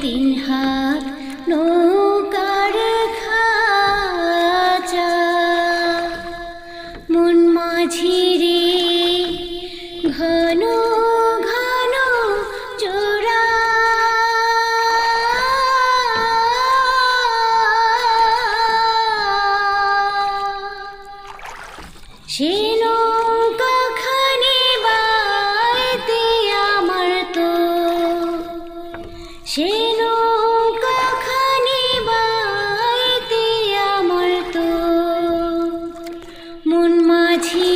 তিন হাত নৌকার মন মাঝি রে ঘন ঘন চোরা সে আমার তো। মন মাঝি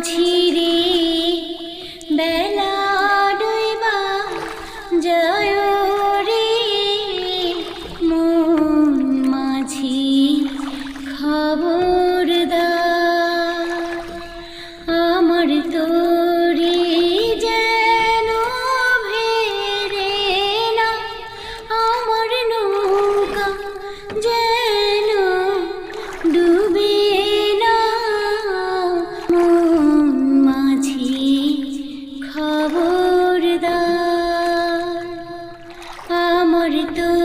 মন খবরদার আমার তো